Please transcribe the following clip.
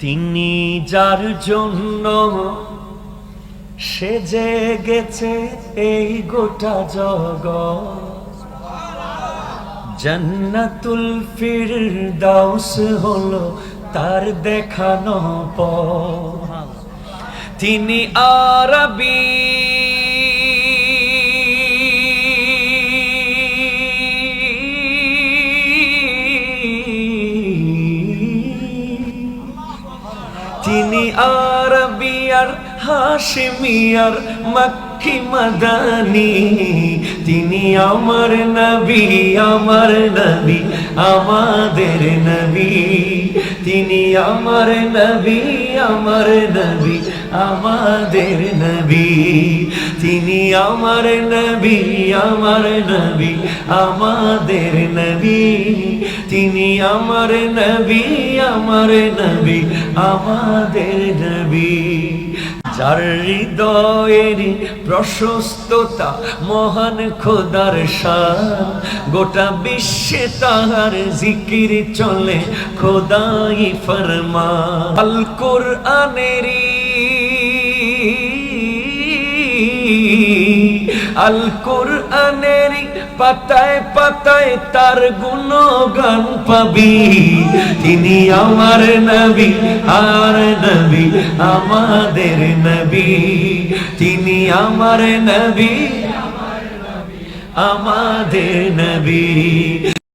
তিনি যার জন্য সেজে গেছে এই গোটা জগ জন্নাতুল ফির দাউস হলো তার দেখানো প তিনি আরবি তিনি আরবিয়ার, হাশমিয়ার, মক্কি মাদানি। তিনি আমার নবী আমার নবী, আমাদের নবী। তিনি আমার নবী আমার নবী, আমাদের নবী। তিনি আমার নবী আমার নবী, আমাদের নবী। তিনি আমার নবী আমার নবী, আমাদের নবী। যার হৃদয়ের প্রশস্ততা মহান খোদার শান গোটা বিশ্বে তাহার জিকির চলে খোদাই ফরমান। আল কোরআনেরই আল কোরআনের পাতায় পাতায় তার গুণগান পাবি। তিনি আমার নবী, আর নবী, আমাদের নবী। তিনি আমার নবী, আমাদের নবী।